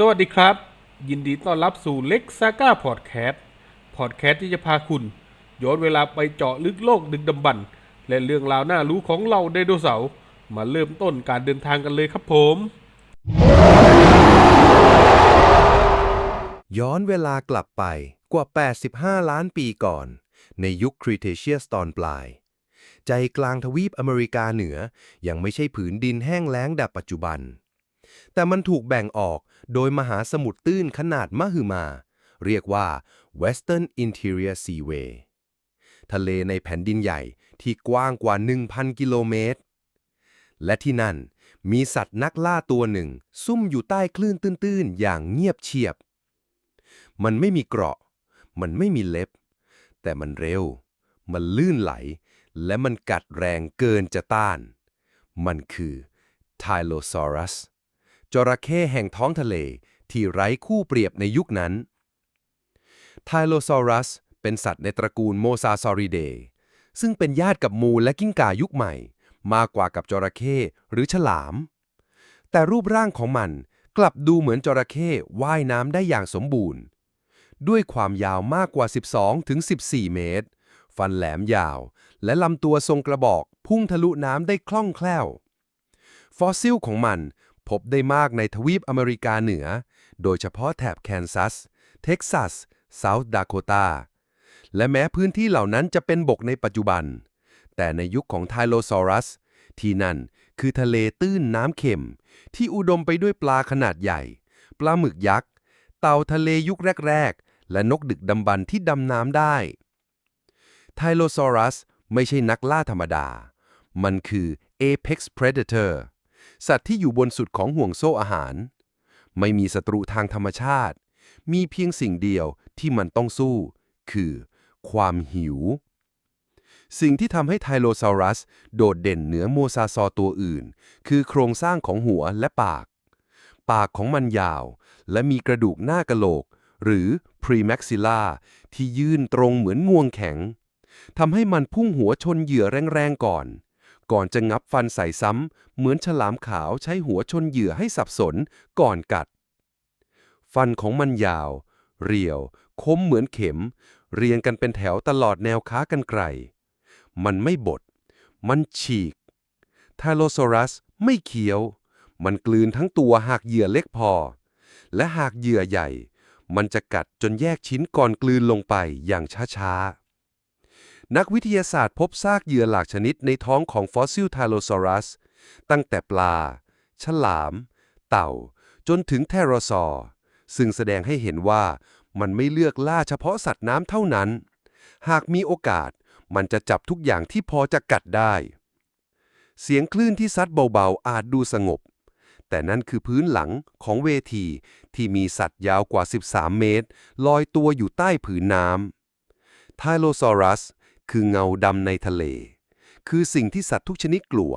สวัสดีครับ ยินดีต้อนรับสู่เล็กซาก้าพอดแคสต์พอดแคสต์ที่จะพาคุณ ย้อนเวลาไปเจาะลึกโลกดึกดำบรรพ์และเรื่องราวน่ารู้ของเราไดโนเสาร์มาเริ่มต้นการเดินทางกันเลยครับผม ย้อนเวลากลับไปกว่า 85 ล้านปีก่อน ในยุคครีเทเชียสตอนปลาย ใจกลางทวีปอเมริกาเหนือยังไม่ใช่ผืนดินแห้งแล้งแบบปัจจุบัน แต่มันถูกแบ่งออกโดยมหาสมุทรตื้นขนาดมหึมา เรียกว่า Western Interior Seaway ทะเลในแผ่นดินใหญ่ที่กว้างกว่า 1,000 กิโลเมตร และที่นั่นมีสัตว์นักล่าตัวหนึ่ง ซุ่มอยู่ใต้คลื่นตื้นๆ อย่างเงียบเชียบ มันไม่มีเกราะ มันไม่มีเล็บ แต่มันเร็ว มันลื่นไหล และมันกัดแรงเกินจะต้าน มันคือ Tylosaurus จระเข้แห่งท้องทะเล ที่ไร้คู่เปรียบในยุคนั้น Tylosaurus เป็นสัตว์ในตระกูล Mosasauridae ซึ่งเป็นญาติกับมูและกิ้งก่ายุคใหม่ มากกว่ากับจระเข้หรือฉลาม แต่รูปร่างของมันกลับดูเหมือนจระเข้ว่ายน้ำได้อย่างสมบูรณ์ ด้วยความยาวมากกว่า 12 ถึง 14 เมตร ฟันแหลมยาว และลำตัวทรงกระบอกพุ่งทะลุน้ำได้คล่องแคล่ว ฟอสซิลของมัน พบได้มากในทวีปอเมริกาเหนือ โดยเฉพาะแถบแคนซัส เท็กซัสเซาท์ดาโคตา และแม้พื้นที่เหล่านั้นจะเป็นบกในปัจจุบัน แต่ในยุคของไทโลซอรัส ที่นั่นคือทะเลตื้นน้ำเค็ม ที่อุดมไปด้วยปลาขนาดใหญ่ ปลาหมึกยักษ์ เต่าทะเลยุคแรก ๆ และนกดึกดำบรรที่ดำน้ำได้ ไทโลซอรัสไม่ใช่นักล่าธรรมดา มันคือ Apex Predator สัตว์ที่อยู่บนสุดของห่วงโซ่อาหาร ไม่มีศัตรูทางธรรมชาติ มีเพียงสิ่งเดียวที่มันต้องสู้ คือ ความหิว สิ่งที่ทำให้ไทโลซารัส โดดเด่นเหนือโมซาซอร์ตัวอื่น คือโครงสร้างของหัวและปาก ปากของมันยาว และมีกระดูกหน้ากะโหลก หรือ premaxilla ที่ยื่นตรงเหมือนงวงแข็งทำให้มันพุ่งหัวชนเหยื่อแรงๆก่อน ก่อนจะงับฟันใส่ซ้ำ เหมือนฉลามขาวใช้หัวชนเหยื่อให้สับสนก่อนกัด ฟันของมันยาว เรียว คมเหมือนเข็ม เรียงกันเป็นแถวตลอดแนวค้ากันไกล มันไม่บด มันฉีกไทโลซอรัสไม่เคี้ยว มันกลืนทั้งตัวหากเหยื่อเล็กพอ และหากเหยื่อใหญ่ มันจะกัดจนแยกชิ้นก่อนกลืนลงไปอย่างช้าๆ นักวิทยาศาสตร์พบซากเหยื่อหลากชนิดในท้องของฟอสซิลไทโลซอรัส ตั้งแต่ปลา ฉลาม เต่า จนถึงเทโรซอร์ซึ่งแสดงให้เห็นว่ามันไม่เลือกล่าเฉพาะสัตว์น้ำเท่านั้น หากมีโอกาสมันจะจับทุกอย่างที่พอจะกัดได้ เสียงคลื่นที่ซัดเบาๆอาจดูสงบ แต่นั่นคือพื้นหลังของเวที ที่มีสัตว์ยาวกว่า 13 เมตร ลอยตัวอยู่ใต้ผืนน้ำไทโลซอรัส คือเงาดำในทะเล คือสิ่งที่สัตว์ทุกชนิดกลัว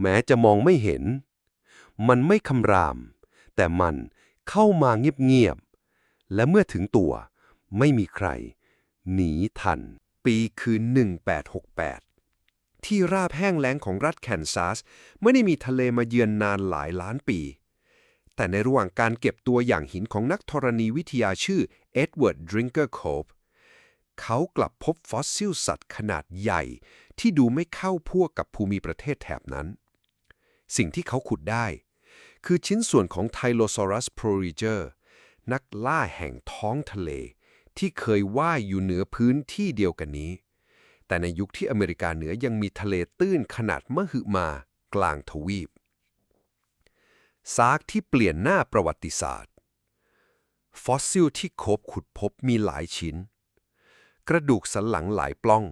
แม้จะมองไม่เห็น มันไม่คำราม แต่มันเข้ามาเงียบๆ และเมื่อถึงตัว ไม่มีใคร หนีทัน ปีคือ 1868 ที่ราบแห้งแล้งของรัฐแคนซัส ไม่ได้มีทะเลมาเยือนนานหลายล้านปีแต่ในระหว่างการเก็บตัวอย่างหินของนักธรณีวิทยาชื่อเอ็ดเวิร์ดดริงเกอร์โคบ เขากลับพบฟอสซิลสัตว์ขนาดใหญ่ ที่ดูไม่เข้าพวกกับภูมิประเทศแถบนั้น สิ่งที่เขาขุดได้ คือชิ้นส่วนของไทโลซอรัสโพริเจอร์นักล่าแห่งท้องทะเล ที่เคยว่ายอยู่เหนือพื้นที่เดียวกันนี้ แต่ในยุคที่อเมริกาเหนือยังมีทะเลตื้นขนาดมหึมากลางทวีป ซากที่เปลี่ยนหน้าประวัติศาสตร์ ฟอสซิลที่คบขุดพบมีหลายชิ้น กระดูกสันหลังหลายปล้อง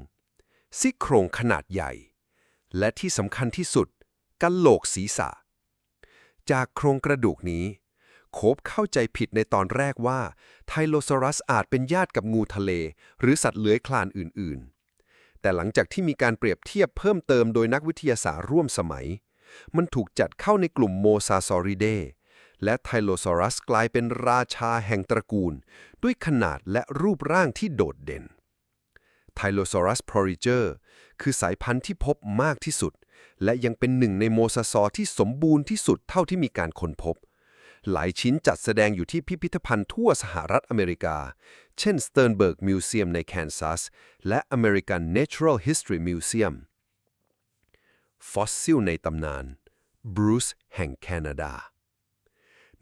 ซี่โครงขนาดใหญ่ และที่สำคัญที่สุดกะโหลกศีรษะ จากโครงกระดูกนี้ โคบเข้าใจผิดในตอนแรกว่าไทโลซอรัสอาจเป็นญาติกับงูทะเล หรือสัตว์เลื้อยคลานอื่น ๆ แต่หลังจากที่มีการเปรียบเทียบเพิ่มเติมโดยนักวิทยาศาสตร์ร่วมสมัย มันถูกจัดเข้าในกลุ่มโมซาซอริเดและไทโลซอรัสกลายเป็นราชาแห่งตระกูล ด้วยขนาดและรูปร่างที่โดดเด่น ไทโลซอรัส p ร o เจอร์คือสายพันธุ์ที่พบมากที่สุด และยังเป็นหนึ่งในโมซาซอร์ที่สมบูรณ์ที่สุดเท่าที่มีการค้นพบ หลายชิ้นจัดแสดงอยู่ที่พิพิธภัณฑ์ทั่วสหรัฐอเมริกา เช่น Sternberg Museum ในแคนซัส และ American Natural History Museum ฟอสซิลในตำนานบรูซแห่งแคนาดา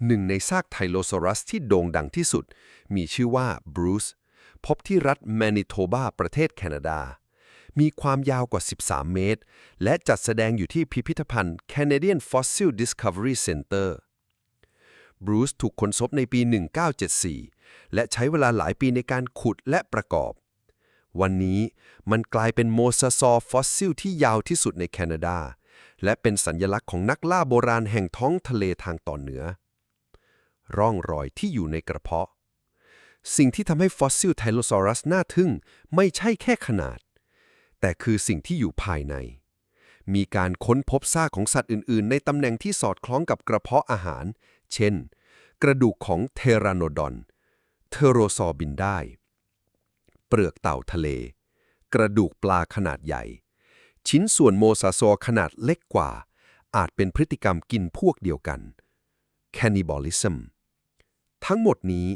หนึ่งในซากไทโลซอรัสที่โด่งดังที่สุด มีชื่อว่าบรูซ พบที่รัฐแมนิโทบาประเทศแคนาดา มีความยาวกว่า 13 เมตร และจัดแสดงอยู่ที่พิพิธภัณฑ์ Canadian Fossil Discovery Center บรูซถูกค้นพบในปี 1974 และใช้เวลาหลายปีในการขุดและประกอบ วันนี้มันกลายเป็นโมซาซอฟอสซิลที่ยาวที่สุดในแคนาดา และเป็นสัญญลักษณ์ของนักล่าโบราณแห่งท้องทะเลทางตอนเหนือ ร่องรอยที่อยู่ในกระเพาะ สิ่งที่ทำให้ฟอสซิลไทโลซอรัสน่าทึ่งไม่ใช่แค่ขนาด แต่คือสิ่งที่อยู่ภายใน มีการค้นพบซากของสัตว์อื่น ๆ ในตำแหน่งที่สอดคล้องกับกระเพาะอาหาร เช่น กระดูกของเทราโนดอน เทโรซอร์บินได้ เปลือกเต่าทะเล กระดูกปลาขนาดใหญ่ ชิ้นส่วนโมซาซอร์ขนาดเล็กกว่า อาจเป็นพฤติกรรมกินพวกเดียวกัน cannibalism ทั้งหมดนี้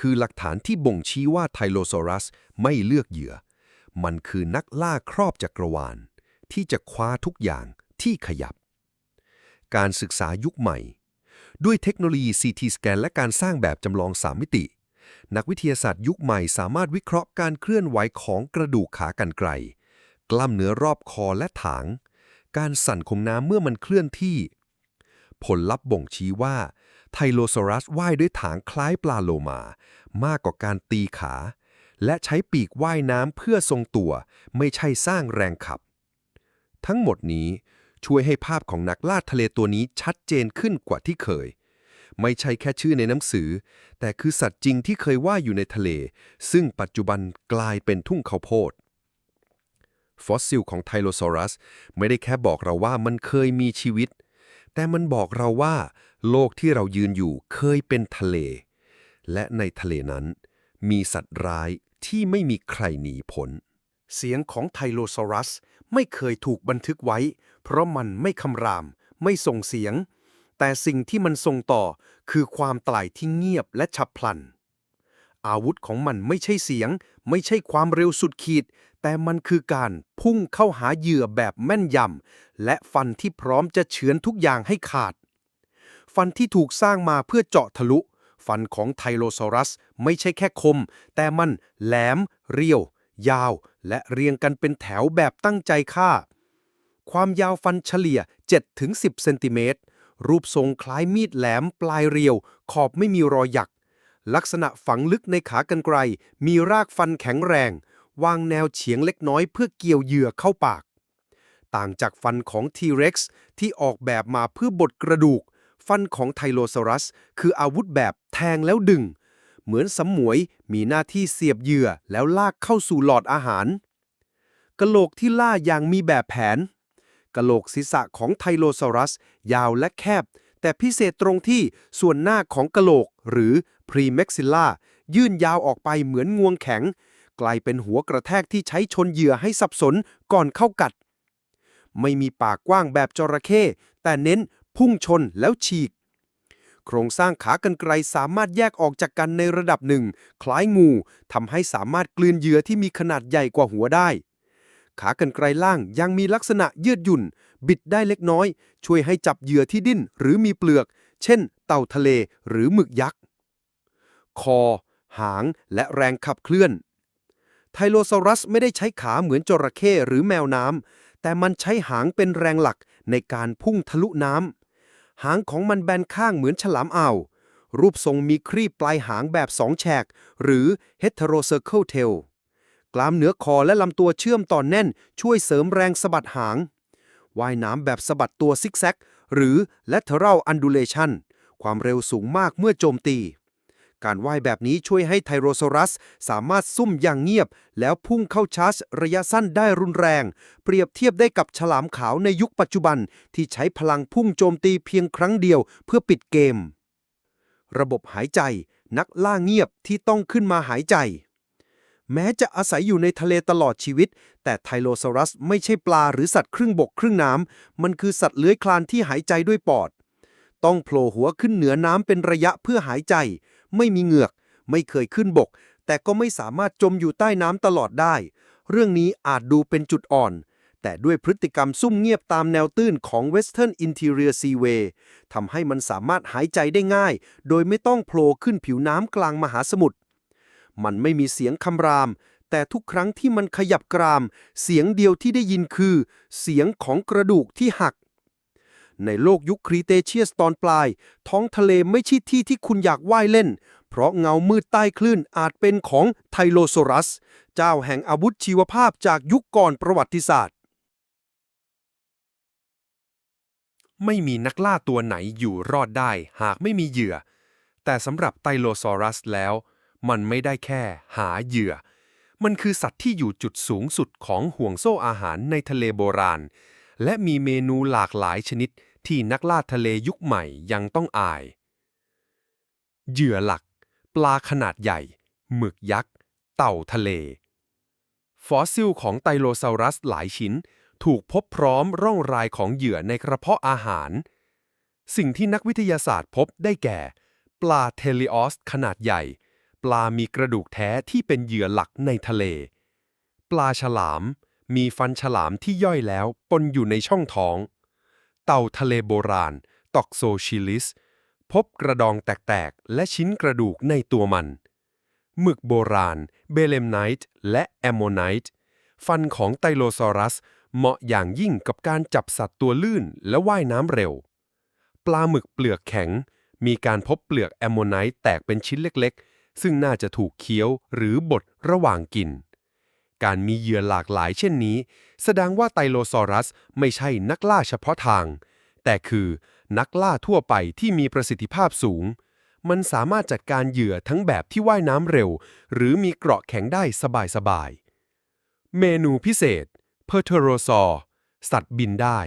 คือหลักฐานที่บ่งชี้ว่าไทโลซอรัสไม่เลือกเหยื่อ มันคือนักล่าครอบจักรวาล ที่จะคว้าทุกอย่างที่ขยับ การศึกษายุคใหม่ ด้วยเทคโนโลยี CT สแกนและการสร้างแบบจำลอง 3 มิติ นักวิทยาศาสตร์ยุคใหม่สามารถวิเคราะห์การเคลื่อนไหวของกระดูกขากรรไกร กล้ามเนื้อรอบคอและถาง การสั่นของน้ำเมื่อมันเคลื่อนที่ ผลลัพธ์บ่งชี้ว่า ไทโลซอรัสว่ายด้วยถางคล้ายปลาโลมา มากกว่าการตีขา และใช้ปีกว่ายน้ำเพื่อทรงตัว ไม่ใช่สร้างแรงขับ ทั้งหมดนี้ช่วยให้ภาพของนักล่าทะเลตัวนี้ชัดเจนขึ้นกว่าที่เคย ไม่ใช่แค่ชื่อในหนังสือ แต่คือสัตว์จริงที่เคยว่ายอยู่ในทะเล ซึ่งปัจจุบันกลายเป็นทุ่งข้าวโพดฟอสซิลของไทโลซอรัส ไม่ได้แค่บอกเราว่ามันเคยมีชีวิต แต่มันบอกเราว่า โลกที่เรายืนอยู่เคยเป็นทะเล และในทะเลนั้น มีสัตว์ร้ายที่ไม่มีใครหนีพ้นเสียงของไทโลซอรัสไม่เคยถูกบันทึกไว้ เพราะมันไม่คำราม ไม่ส่งเสียง แต่สิ่งที่มันส่งต่อคือความตายที่เงียบและฉับพลัน อาวุธของมันไม่ใช่เสียง ไม่ใช่ความเร็วสุดขีด แต่มันคือการพุ่งเข้าหาเหยื่อแบบแม่นยำและฟันที่พร้อมจะเฉือนทุกอย่างให้ขาด ฟันที่ถูกสร้างมาเพื่อเจาะทะลุ ฟันของไทโลซอรัสไม่ใช่แค่คม แต่มันแหลม เรียว ยาว และเรียงกันเป็นแถวแบบตั้งใจฆ่า ความยาวฟันเฉลี่ย 7-10 เซนติเมตรรูปทรงคล้ายมีดแหลมปลายเรียว ขอบไม่มีรอยหยัก ลักษณะฝังลึกในขากรรไกรมีรากฟันแข็งแรง วางแนวเฉียงเล็กน้อยเพื่อเกี่ยวเหยื่อเข้าปาก ต่างจากฟันของ T-Rex ที่ออกแบบมาเพื่อบดกระดูก ฟันของไทโลซอรัส คืออาวุธแบบแทงแล้วดึง เหมือนสำมวยมีหน้าที่เสียบเหยื่อแล้วลากเข้าสู่หลอดอาหารกะโหลกที่ล่าอย่างมีแบบแผนกะโหลกศีรษะของไทโลซอรัส ยาวและแคบ แต่พิเศษตรงที่ส่วนหน้าของกะโหลก หรือพรีเม็กซิลล่ายื่นยาวออกไปเหมือนงวงแข็ง กลายเป็นหัวกระแทกที่ใช้ชนเหยื่อให้สับสนก่อนเข้ากัด ไม่มีปากกว้างแบบจระเข้แต่เน้นพุ่งชนแล้วฉีก โครงสร้างขากรรไกรสามารถแยกออกจากกันในระดับหนึ่ง คล้ายงูทำให้สามารถกลืนเหยื่อที่มีขนาดใหญ่กว่าหัวได้ ขากรรไกรล่างยังมีลักษณะยืดหยุ่น บิดได้เล็กน้อย ช่วยให้จับเหยื่อที่ดิ้นหรือมีเปลือก เช่น เต่าทะเลหรือหมึกยักษ์ คอ หาง และแรงขับเคลื่อน ไทโลซอรัสไม่ได้ใช้ขาเหมือนจระเข้หรือแมวน้ำ แต่มันใช้หางเป็นแรงหลักในการพุ่งทะลุน้ำ หางของมันแบนข้างเหมือนฉลามอ่าว รูปทรงมีครีบปลายหางแบบสองแฉก หรือ heterocircle tail กล้ามเนื้อคอและลำตัวเชื่อมต่อนแน่น ช่วยเสริมแรงสะบัดหาง ว่ายน้ำแบบสะบัดตัวซิกแซก หรือ lateral undulation ความเร็วสูงมากเมื่อโจมตี การว่ายแบบนี้ช่วยให้ไทโรซอรัส สามารถซุ่มอย่างเงียบ แล้วพุ่งเข้าชาร์จระยะสั้นได้รุนแรง เปรียบเทียบได้กับฉลามขาวในยุคปัจจุบันที่ใช้พลังพุ่งโจมตีเพียงครั้งเดียวเพื่อปิดเกม ระบบหายใจ นักล่าเงียบที่ต้องขึ้นมาหายใจ แม้จะอาศัยอยู่ในทะเลตลอดชีวิต แต่ไทโลซอรัสไม่ใช่ปลาหรือสัตว์ครึ่งบกครึ่งน้ำ มันคือสัตว์เลื้อยคลานที่หายใจด้วยปอด ต้องโผล่หัวขึ้นเหนือน้ำเป็นระยะเพื่อหายใจ ไม่มีเหงือก ไม่เคยขึ้นบก แต่ก็ไม่สามารถจมอยู่ใต้น้ำตลอดได้ เรื่องนี้อาจดูเป็นจุดอ่อน แต่ด้วยพฤติกรรมซุ่มเงียบตามแนวตื้นของ Western Interior Seaway ทำให้มันสามารถหายใจได้ง่าย โดยไม่ต้องโผล่ขึ้นผิวน้ำกลางมหาสมุทร มันไม่มีเสียงคำราม แต่ทุกครั้งที่มันขยับกราม เสียงเดียวที่ได้ยินคือ เสียงของกระดูกที่หัก ในโลกยุคครีเตเชียสตอนปลาย ท้องทะเลไม่ใช่ที่ที่คุณอยากว่ายเล่น เพราะเงามืดใต้คลื่นอาจเป็นของไทโลโซรัส เจ้าแห่งอาวุธชีวภาพจากยุคก่อนประวัติศาสตร์ไม่มีนักล่าตัวไหนอยู่รอดได้หากไม่มีเหยื่อ แต่สำหรับไตโลซอรัสแล้ว มันไม่ได้แค่ หาเหยื่อ มันคือสัตว์ที่อยู่จุดสูงสุดของห่วงโซ่อาหารในทะเลโบราณ และมีเมนูหลากหลายชนิดที่นักล่าทะเลยุคใหม่ยังต้องอาย เหยื่อหลัก ปลาขนาดใหญ่ หมึกยักษ์ เต่าทะเล ฟอสซิลของไตโลซารัสหลายชิ้น ถูกพบพร้อมร่องรายของเหยื่อในกระเพาะอาหาร สิ่งที่นักวิทยาศาสตร์พบได้แก่ ปลาเทลิออสขนาดใหญ่ ลามีกระดูกแท้ที่เป็นเหยื่อหลักในทะเล ปลาฉลาม มีฟันฉลามที่ย่อยแล้วปนอยู่ในช่องท้อง เต่าทะเลโบราณ ตอกโซชิลิส พบกระดองแตกๆ และชิ้นกระดูกในตัวมันหมึกโบราณ เบเลมไนท์และแอมโมไนท์ฟันของไตโลซอรัส เหมาะอย่างยิ่งกับการจับสัตว์ตัวลื่นและว่ายน้ำเร็ว ปลาหมึกเปลือกแข็ง มีการพบเปลือกแอมโมไนท์แตกเป็นชิ้นเล็กๆ ซึ่งน่าจะถูกเคี้ยวหรือบดระหว่างกิน การมีเหยื่อหลากหลายเช่นนี้ แสดงว่าไตโลซอรัสไม่ใช่นักล่าเฉพาะทาง แต่คือนักล่าทั่วไปที่มีประสิทธิภาพสูง มันสามารถจัดการเหยื่อทั้งแบบที่ว่ายน้ำเร็ว หรือมีเกราะแข็งได้สบายๆ เมนูพิเศษ เพอร์เทโรซอร์สัตว์บินได้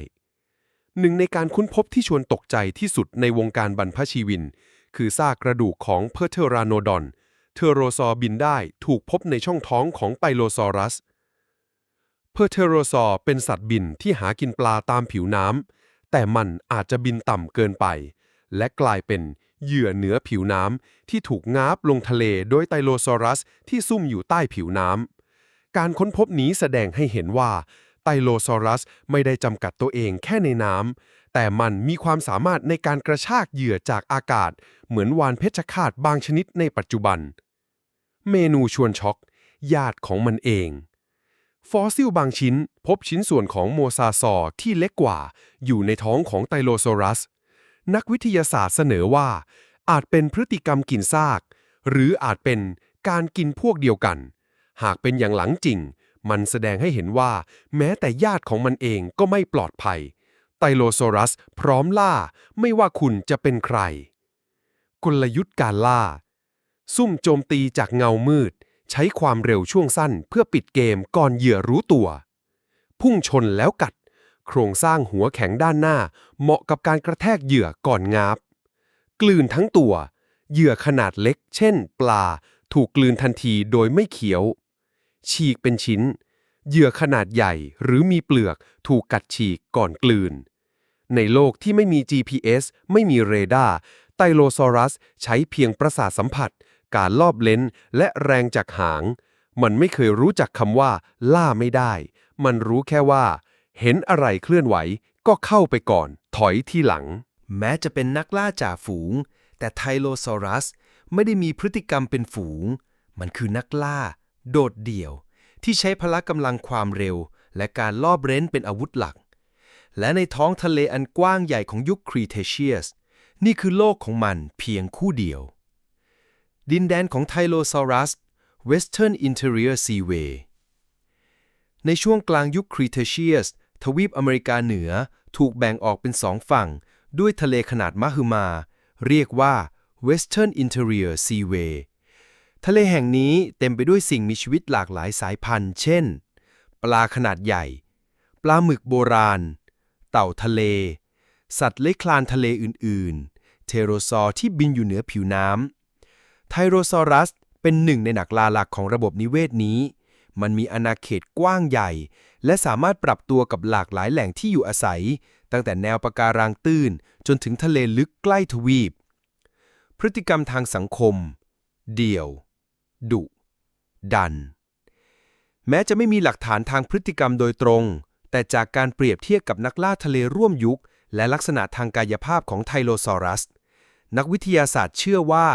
หนึ่งในการค้นพบที่ชวนตกใจที่สุดในวงการบรรพชีวิน คือซากกระดูกของเพอร์เทราโนดอน เทโรซอร์บินได้ถูกพบในช่องท้องของไปโลซอรัส เพอร์เทโรซอร์เป็นสัตว์บินที่หากินปลาตามผิวน้ำ แต่มันอาจจะบินต่ำเกินไป และกลายเป็นเหยื่อเหนือผิวน้ำที่ถูกงาบลงทะเลโดยไตโลซอรัสที่ซุ่มอยู่ใต้ผิวน้ำ การค้นพบนี้แสดงให้เห็นว่าไตโลซอรัสไม่ได้จำกัดตัวเองแค่ในน้ำ แต่มันมีความสามารถในการกระชากเหยื่อจากอากาศ เหมือนวานเพชฌฆาตบางชนิดในปัจจุบัน เมนูชวนช็อกญาติของมันเอง ฟอสซิลบางชิ้นพบชิ้นส่วนของโมซาซอร์ที่เล็กกว่าอยู่ในท้องของไตโลซอรัส นักวิทยาศาสตร์เสนอว่า อาจเป็นพฤติกรรมกินซาก หรืออาจเป็นการกินพวกเดียวกัน หากเป็นอย่างหลังจริง มันแสดงให้เห็นว่า แม้แต่ญาติของมันเองก็ไม่ปลอดภัย ไตโลซอรัส พร้อมล่า ไม่ว่าคุณจะเป็นใคร กลยุทธ์การล่า ซุ่มโจมตีจากเงามืด ใช้ความเร็วช่วงสั้นเพื่อปิดเกมก่อนเหยื่อรู้ตัว พุ่งชนแล้วกัด โครงสร้างหัวแข็งด้านหน้า เหมาะกับการกระแทกเหยื่อก่อนงาบ กลืนทั้งตัว เหยื่อขนาดเล็ก เช่น ปลา ถูกกลืนทันทีโดยไม่เขียว ฉีกเป็นชิ้น เหยื่อขนาดใหญ่หรือมีเปลือกถูกกัดฉีกก่อนกลืน ในโลกที่ไม่มี GPS ไม่มีเรดาร์ไตโลซอรัสใช้เพียงประสาทสัมผัส การลอบเลนและแรงจากหาง มันไม่เคยรู้จักคำว่า ล่าไม่ได้ มันรู้แค่ว่า เห็นอะไรเคลื่อนไหวก็เข้าไปก่อน ถอยที่หลัง แม้จะเป็นนักล่าจ่าฝูง แต่ไทโลซอรัสไม่ได้มีพฤติกรรมเป็นฝูง มันคือนักล่า โดดเดี่ยว ที่ใช้พละกำลังความเร็ว และการลอบเร้นเป็นอาวุธหลัก และในท้องทะเลอันกว้างใหญ่ของยุคครีเทเชียส นี่คือโลกของมันเพียงคู่เดียว ดินแดนของไทโลซอรัส Western Interior Seaway ในช่วงกลางยุคครีเทเชียส ทวีปอเมริกาเหนือถูกแบ่งออกเป็นสองฝั่ง ด้วยทะเลขนาดมหึมา เรียกว่า Western Interior Seaway ทะเลแห่งนี้เต็มไปด้วยสิ่งมีชีวิตหลากหลายสายพันธุ์ เช่น ปลาขนาดใหญ่ ปลาหมึกโบราณ เต่าทะเล สัตว์เลื้อยคลานทะเลอื่น ๆ เทโรซอร์ที่บินอยู่เหนือผิวน้ำ ไทโรซอรัสเป็นหนึ่งในหนักลาหลักของระบบนิเวศนี้ มันมีอาณาเขตกว้างใหญ่ และสามารถปรับตัวกับหลากหลายแหล่งที่อยู่อาศัย ตั้งแต่แนวปะการังตื้น จนถึงทะเลลึกใกล้ทวีป พฤติกรรมทางสังคม เดี่ยว ดุ ดัน แม้จะไม่มีหลักฐานทางพฤติกรรมโดยตรง แต่จากการเปรียบเทียบกับนักล่าทะเลร่วมยุค และลักษณะทางกายภาพของไทโลซอรัส นักวิทยาศาสตร์เชื่อว่า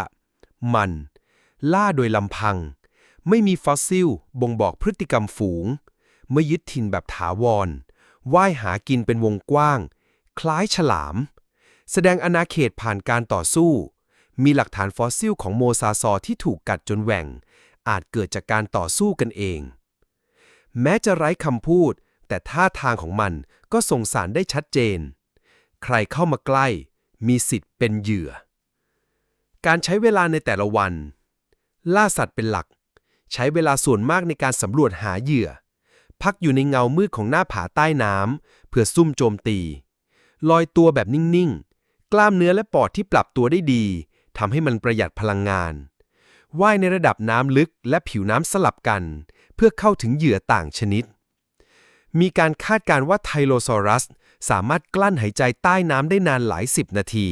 มัน ล่าโดยลำพัง ไม่มีฟอสซิล บ่งบอกพฤติกรรมฝูง ไม่ยึดถิ่นแบบถาวร ว่ายหากินเป็นวงกว้าง คล้ายฉลาม แสดงอาณาเขตผ่านการต่อสู้ มีหลักฐานฟอสซิลของโมซาซอร์ที่ถูกกัดจนแหว่ง อาจเกิดจากการต่อสู้กันเอง แม้จะไร้คำพูด แต่ท่าทางของมันก็ส่งสารได้ชัดเจน ใครเข้ามาใกล้ มีสิทธิ์เป็นเหยื่อ การใช้เวลาในแต่ละวัน ล่าสัตว์เป็นหลัก ใช้เวลาส่วนมากในการสำรวจหาเหยื่อ พักอยู่ในเงามืดของหน้าผาใต้น้ำเพื่อซุ่มโจมตี ลอยตัวแบบนิ่งๆ กล้ามเนื้อและปอดที่ปรับตัวได้ดี ทำให้มันประหยัดพลังงาน ว่ายในระดับน้ำลึกและผิวน้ำสลับกัน เพื่อเข้าถึงเหยื่อต่างชนิด มีการคาดการณ์ว่าไทโลซอรัส สามารถกลั้นหายใจใต้น้ำได้นานหลายสิบนาที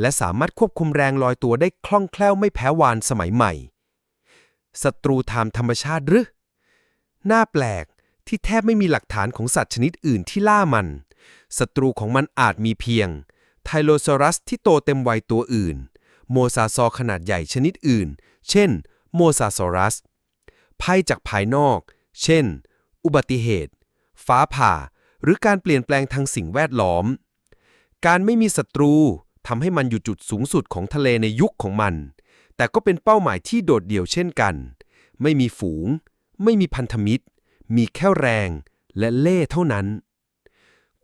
และสามารถควบคุมแรงลอยตัวได้คล่องแคล่วไม่แพ้วานสมัยใหม่ศัตรูทางธรรมชาติหรือน่าแปลกที่แทบไม่มีหลักฐานของสัตว์ชนิดอื่นที่ล่ามันศัตรูของมันอาจมีเพียง ไทโลซอรัสที่โตเต็มวัยตัวอื่น โมซาซอร์ขนาดใหญ่ชนิดอื่น เช่น โมซาซอรัส ภัยจากภายนอก เช่น อุบัติเหตุ ฟ้าผ่า หรือการเปลี่ยนแปลงทางสิ่งแวดล้อม การไม่มีศัตรูทำให้มันอยู่จุดสูงสุดของทะเลในยุคของมัน แต่ก็เป็นเป้าหมายที่โดดเดี่ยวเช่นกัน ไม่มีฝูง ไม่มีพันธมิตร มีแค่แรงและเล่เท่านั้น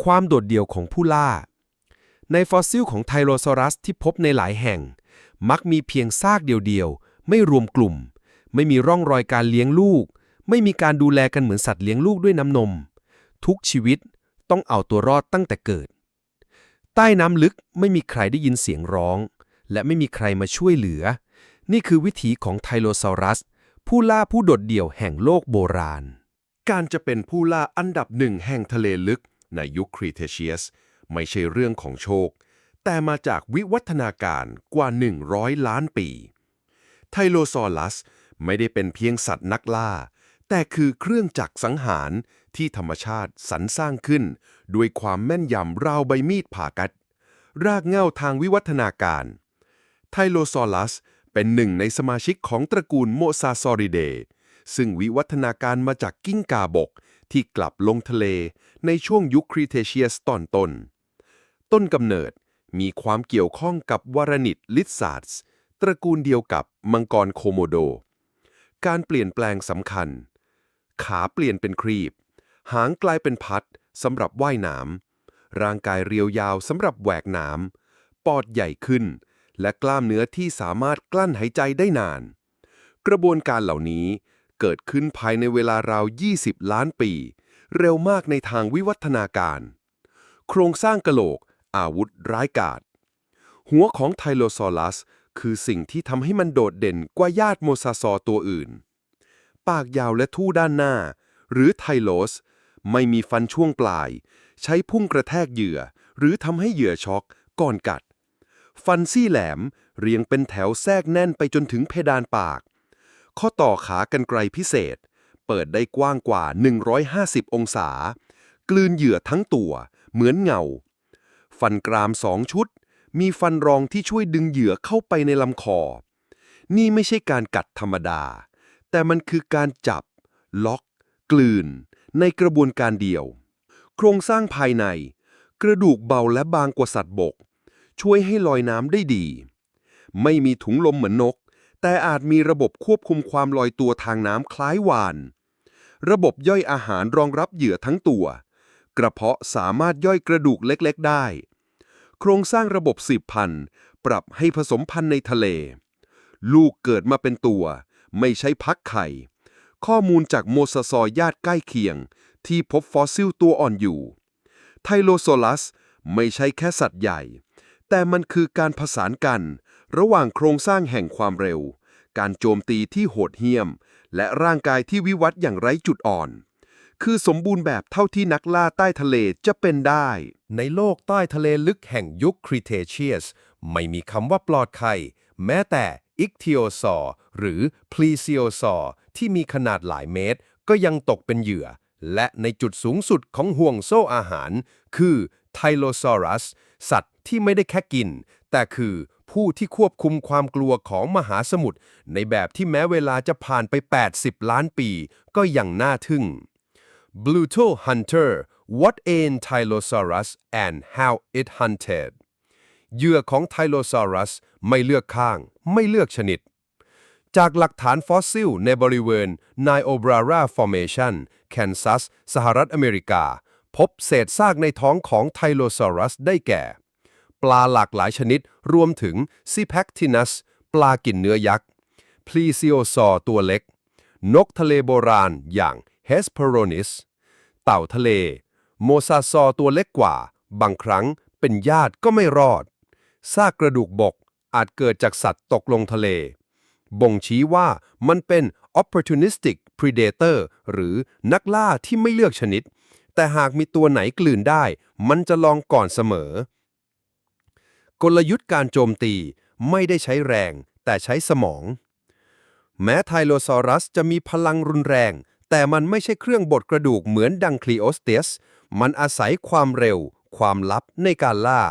ความโดดเดี่ยวของผู้ล่า ในฟอสซิลของไทโรซอรัสที่พบในหลายแห่ง มักมีเพียงซากเดียวๆ ไม่รวมกลุ่ม ไม่มีร่องรอยการเลี้ยงลูก ไม่มีการดูแลกันเหมือนสัตว์เลี้ยงลูกด้วยน้ำนม ทุกชีวิตต้องเอาตัวรอดตั้งแต่เกิด ใต้น้ำลึกไม่มีใครได้ยินเสียงร้อง และไม่มีใครมาช่วยเหลือ นี่คือวิถีของไทโลซอรัส ผู้ล่าผู้โดดเดี่ยวแห่งโลกโบราณ การจะเป็นผู้ล่าอันดับหนึ่งแห่งทะเลลึกในยุคครีเทเชียส ไม่ใช่เรื่องของโชค แต่มาจากวิวัฒนาการกว่า 100 ล้านปี ไทโลซอรัสไม่ได้เป็นเพียงสัตว์นักล่า แต่คือเครื่องจักรสังหารที่ธรรมชาติสรรสร้างขึ้น ด้วยความแม่นยำราวใบมีดผ่ากัด รากเหง้าทางวิวัฒนาการ ไทโลซอรัสเป็นหนึ่งในสมาชิกของตระกูลโมซาซอริเดซึ่งวิวัฒนาการมาจากกิ้งกาบกที่กลับลงทะเลในช่วงยุคครีเทเชียสตอนต้น ต้นกำเนิด มีความเกี่ยวข้องกับวารณิตลิซาร์ส์ตระกูลเดียวกับมังกรโคโมโด การเปลี่ยนแปลงสำคัญ ขาเปลี่ยนเป็นครีบ หางกลายเป็นพัดสำหรับว่ายน้ำร่างกายเรียวยาวสำหรับแหวกน้ำปอดใหญ่ขึ้น และกล้ามเนื้อที่สามารถกลั้นหายใจได้นาน กระบวนการเหล่านี้เกิดขึ้นภายในเวลาราว 20 ล้านปี เร็วมากในทางวิวัฒนาการ โครงสร้างกะโหลก อาวุธร้ายกาจหัวของไทโลซอรัส คือสิ่งที่ทำให้มันโดดเด่นกว่าญาติโมซาซอร์ตัวอื่น ปากยาวและทู่ด้านหน้า หรือไทโลส ไม่มีฟันช่วงปลาย ใช้พุ่งกระแทกเหยื่อ หรือทำให้เหยื่อช็อกก่อนกัด ฟันซี่แหลม เรียงเป็นแถวแทรกแน่นไปจนถึงเพดานปาก ข้อต่อขากันไกรพิเศษ เปิดได้กว้างกว่า 150 องศา กลืนเหยื่อทั้งตัว เหมือนเงา ฟันกรามสองชุด มีฟันรองที่ช่วยดึงเหยื่อเข้าไปในลำคอ นี่ไม่ใช่การกัดธรรมดา แต่มันคือการจับ ล็อก กลืน ในกระบวนการเดียว โครงสร้างภายใน กระดูกเบาและบางกว่าสัตว์บก ช่วยให้ลอยน้ำได้ดี ไม่มีถุงลมเหมือนนก แต่อาจมีระบบควบคุมความลอยตัวทางน้ำคล้ายวาน ระบบย่อยอาหารรองรับเหยื่อทั้งตัว กระเพาะสามารถย่อยกระดูกเล็กๆได้ โครงสร้างระบบสืบพันธุ์ ปรับให้ผสมพันธุ์ในทะเล ลูกเกิดมาเป็นตัว ไม่ใช้พักไข่ ข้อมูลจากโมซาซอยญาติใกล้เคียง ที่พบฟอสซิลตัวอ่อนอยู่ ไทโลโซลัสไม่ใช่แค่สัตว์ใหญ่ แต่มันคือการผสานกัน ระหว่างโครงสร้างแห่งความเร็ว การโจมตีที่โหดเหี้ยม และร่างกายที่วิวัฒน์อย่างไร้จุดอ่อน คือสมบูรณ์แบบเท่าที่นักล่าใต้ทะเลจะเป็นได้ ในโลกใต้ทะเลลึกแห่งยุคคริเทเชียส ไม่มีคำว่าปลอดภัยแม้แต่อิกทิโอซอร์หรือพลีซิโอซอร์ที่มีขนาดหลายเมตร ก็ยังตกเป็นเหยื่อ และในจุดสูงสุดของห่วงโซ่อาหาร คือไทโลซอรัส สัตว์ที่ไม่ได้แค่กิน แต่คือผู้ที่ควบคุมความกลัวของมหาสมุทรในแบบที่แม้เวลาจะผ่านไป 80 ล้านปี ก็ยังน่าทึ่ง Bluto Hunter What an Tylosaurus and How it Hunted เหยื่อของ Tylosaurus ไม่เลือกข้าง ไม่เลือกชนิด จากหลักฐานฟอสซิลในบริเวณ Niobrara Formation แคนซัส สหรัฐอเมริกา พบเศษซากในท้องของ Tylosaurus ได้แก่ ปลาหลากหลายชนิด รวมถึง Cipactinus ปลากินเนื้อยักษ์ Plesiosaur ตัวเล็ก นกทะเลโบราณอย่าง Hesperornis เต่าทะเล โมซาซอร์ตัวเล็กกว่า บางครั้งเป็นญาติก็ไม่รอด ซากกระดูกบกอาจเกิดจากสัตว์ตกลงทะเล บ่งชี้ว่ามันเป็น opportunistic predator หรือนักล่าที่ไม่เลือกชนิด แต่หากมีตัวไหนกลืนได้ มันจะลองก่อนเสมอ กลยุทธ์การโจมตีไม่ได้ใช้แรง แต่ใช้สมอง แม้ไทโลซอรัสจะมีพลังรุนแรง แต่มันไม่ใช่เครื่องบดกระดูกเหมือนดังคลีโอสเตส มันอาศัยความเร็ว ความลับในการล่า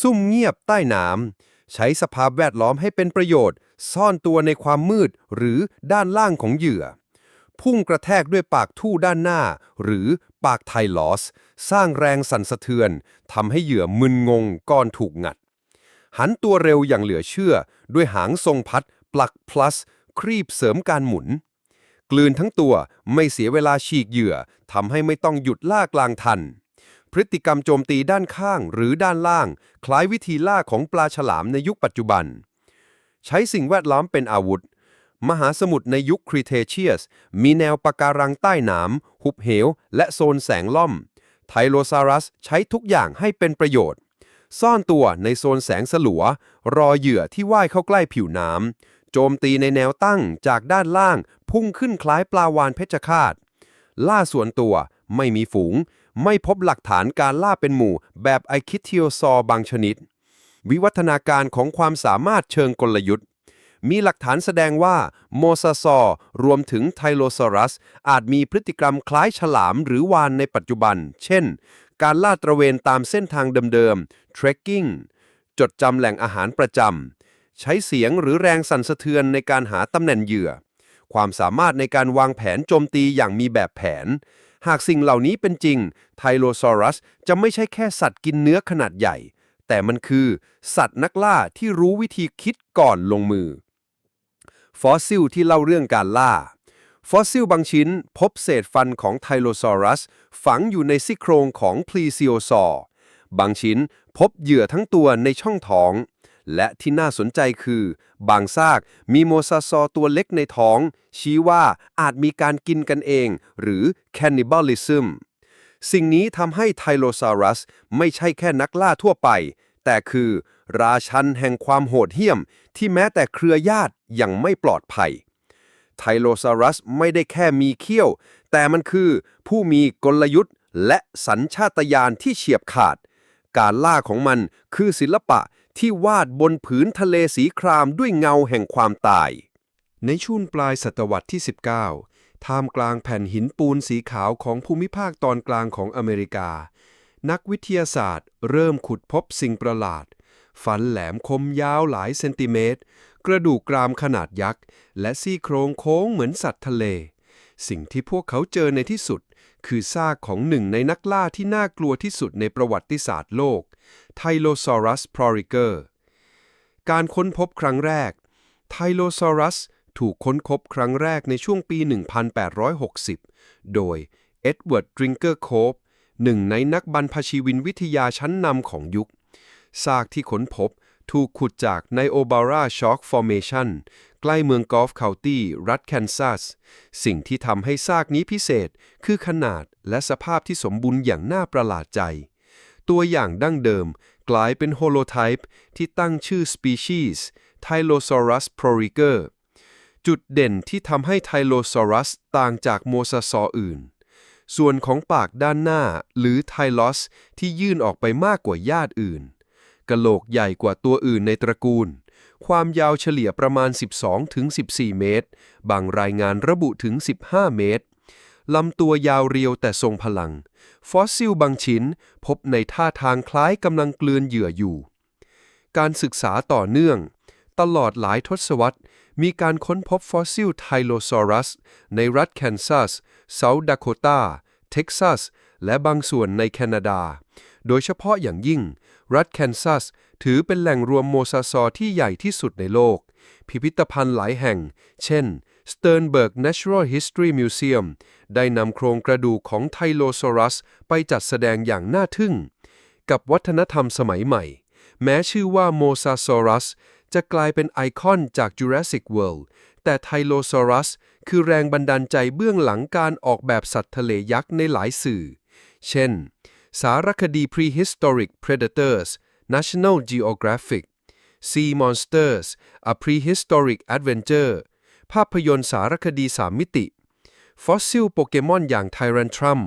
ซุ่มเงียบใต้น้ำใช้สภาพแวดล้อมให้เป็นประโยชน์ ซ่อนตัวในความมืดหรือด้านล่างของเหยื่อ พุ่งกระแทกด้วยปากทู่ด้านหน้า หรือปากไทลอส สร้างแรงสั่นสะเทือนทำให้เหยื่อมึนงงก่อนถูกงัด หันตัวเร็วอย่างเหลือเชื่อ ด้วยหางทรงพัด ปลัก plus ครีบเสริมการหมุน กลืนทั้งตัวไม่เสียเวลาฉีกเหยื่อทำให้ไม่ต้องหยุดล่ากลางทัน พฤติกรรมโจมตีด้านข้างหรือด้านล่าง คล้ายวิธีล่าของปลาฉลามในยุคปัจจุบัน ใช้สิ่งแวดล้อมเป็นอาวุธ มหาสมุทรในยุคคริเทเชียส มีแนวปะการังใต้น้ำหุบเหว และโซนแสงล่อม ไทโลซารัสใช้ทุกอย่างให้เป็นประโยชน์ซ่อนตัวในโซนแสงสลัว รอเหยื่อที่ว่ายเข้าใกล้ผิวน้ำ โจมตีในแนวตั้งจากด้านล่าง พุ่งขึ้นคล้ายปลาวานเพชฌฆาต ล่าส่วนตัวไม่มีฝูง ไม่พบหลักฐานการล่าเป็นหมู่ แบบไอคิทิโอซอบางชนิด วิวัฒนาการของความสามารถเชิงกลยุทธ์ มีหลักฐานแสดงว่าโมซาซอร์รวมถึงไทโลซอรัส อาจมีพฤติกรรมคล้ายฉลามหรือวานในปัจจุบัน เช่น การลาดตระเวนตามเส้นทางเดิมๆ trekking จดจำแหล่งอาหารประจำ ใช้เสียงหรือแรงสั่นสะเทือนในการหาตำแหน่งเหยื่อ ความสามารถในการวางแผนโจมตีอย่างมีแบบแผน หากสิ่งเหล่านี้เป็นจริง ไทโลซอรัสจะไม่ใช่แค่สัตว์กินเนื้อขนาดใหญ่ แต่มันคือ สัตว์นักล่าที่รู้วิธีคิดก่อนลงมือ ฟอสซิลที่เล่าเรื่องการล่า ฟอสซิลบางชิ้น พบเศษฟันของไทโลซอรัส ฝังอยู่ในซี่โครงของพลีซิโอซอร์บางชิ้นพบเหยื่อทั้งตัวในช่องท้อง และที่น่าสนใจคือ บางซากมีโมซาซอร์ตัวเล็กในท้อง ชี้ว่าอาจมีการกินกันเอง หรือ cannibalism สิ่งนี้ทำให้ไทโลซารัสไม่ใช่แค่นักล่าทั่วไป แต่คือ ราชันแห่งความโหดเหี้ยม ที่แม้แต่เครือญาติยังไม่ปลอดภัยไทโลซารัสไม่ได้แค่มีเขี้ยว แต่มันคือผู้มีกลยุทธ์และสัญชาตญาณที่เฉียบขาด การล่าของมันคือศิลปะ ที่วาดบนผืนทะเลสีครามด้วยเงาแห่งความตาย ในช่วงปลายศตวรรษที่ 19 ท่ามกลางแผ่นหินปูนสีขาวของภูมิภาคตอนกลางของอเมริกา นักวิทยาศาสตร์ เริ่มขุดพบสิ่งประหลาด ฟันแหลมคมยาวหลายเซนติเมตร กระดูกกรามขนาดยักษ์ และซี่โครงโค้งเหมือนสัตว์ทะเล สิ่งที่พวกเขาเจอในที่สุด คือซากของหนึ่งในนักล่าที่น่ากลัวที่สุดในประวัติศาสตร์โลก ไทโลซอรัส p r o r i g e r การค้นพบครั้งแรก ไทโลซอรัสถูกค้นพบครั้งแรกในช่วงปี 1860 โดยเอ็ดเวิร์ดดริงเกอร์โคฟหนึ่งในนักบรรพชีวินวิทยาชั้นนำของยุค ซากที่ค้นพบ ถูกขุดจากไนโอบาราช็อกฟอร์เมชันใกล้เมืองกอล์ฟเคานตี้รัฐแคนซัส สิ่งที่ทำให้ซากนี้พิเศษคือขนาดและสภาพที่สมบูรณ์อย่างน่าประหลาดใจ ตัวอย่างดั้งเดิมกลายเป็นโฮโลไทป์ที่ตั้งชื่อสปีชีส์ Tylosaurus p r o r i g e r จุดเด่นที่ทำให้ไทโลซอรัสต่างจากโมซาซออื่น ส่วนของปากด้านหน้าหรือไทลอสที่ยื่นออกไปมากกว่าญาติอื่น กะโหลกใหญ่กว่าตัวอื่นในตระกูล ความยาวเฉลี่ยประมาณ 12-14 เมตร บางรายงานระบุถึง 15 เมตรลำตัวยาวเรียวแต่ทรงพลัง ฟอสซิลบางชิ้นพบในท่าทางคล้ายกำลังเกลือนเหยื่ออยู่ การศึกษาต่อเนื่อง ตลอดหลายทศวรรษ มีการค้นพบฟอสซิลไทโลซอรัส ในรัฐแคนซัสเซาท์ดาโคตา เท็กซัส และบางส่วนในแคนาดา โดยเฉพาะอย่างยิ่ง รัฐแคนซัส ถือเป็นแหล่งรวมโมซาซอร์ที่ใหญ่ที่สุดในโลก พิพิธภัณฑ์หลายแห่ง เช่น Sternberg Natural History Museum ได้นำโครงกระดูกของไทโลซอรัส ไปจัดแสดงอย่างน่าทึ่ง กับวัฒนธรรมสมัยใหม่ แม้ชื่อว่าโมซาซอรัส จะกลายเป็นไอคอนจาก Jurassic World แต่ไทโลซอรัส คือแรงบันดาลใจเบื้องหลังการออกแบบสัตว์ทะเลยักษ์ในหลายสื่อ เช่น สารคดี Prehistoric Predators National Geographic Sea Monsters A Prehistoric Adventure ภาพยนตร์สารคดีสามมิติ ฟอสซิลโปเกมอนอย่างไทรันทรัม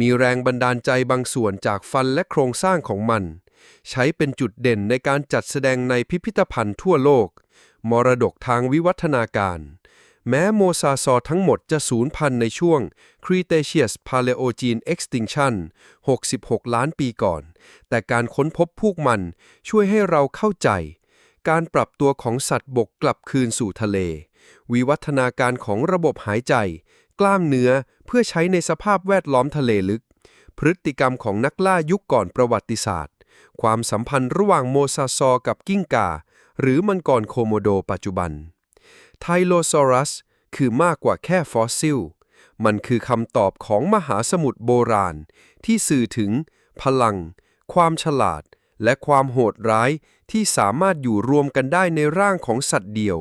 มีแรงบันดาลใจบางส่วนจากฟันและโครงสร้างของมัน ใช้เป็นจุดเด่นในการจัดแสดงในพิพิธภัณฑ์ทั่วโลก มรดกทางวิวัฒนาการ แม้โมซาซอร์ทั้งหมดจะสูญพันธุ์ในช่วง Cretaceous Paleogene Extinction 66 ล้านปีก่อน แต่การค้นพบพวกมันช่วยให้เราเข้าใจ การปรับตัวของสัตว์บกกลับคืนสู่ทะเล วิวัฒนาการของระบบหายใจ กล้ามเนื้อเพื่อใช้ในสภาพแวดล้อมทะเลลึก พฤติกรรมของนักล่ายุคก่อนประวัติศาสตร์ ความสัมพันธ์ระหว่างโมซาซอร์กับกิ้งก่าหรือมังกรโคโมโดปัจจุบัน ไทโลซอรัส คือมากกว่าแค่ฟอสซิล มันคือคำตอบของมหาสมุทรโบราณ ที่สื่อถึง พลัง ความฉลาด และความโหดร้ายที่สามารถอยู่รวมกันได้ในร่างของสัตว์เดียว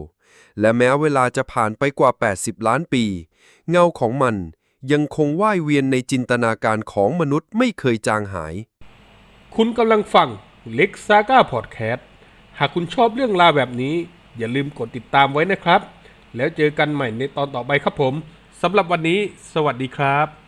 และแม้เวลาจะผ่านไปกว่า 80 ล้านปี เงาของมันยังคงว่ายเวียนในจินตนาการของมนุษย์ไม่เคยจางหาย คุณกำลังฟังเล็กซาก้าพอดแคสต์หากคุณชอบเรื่องราวแบบนี้ อย่าลืมกดติดตามไว้นะครับ แล้วเจอกันใหม่ในตอนต่อไปครับผมสำหรับวันนี้ สวัสดีครับ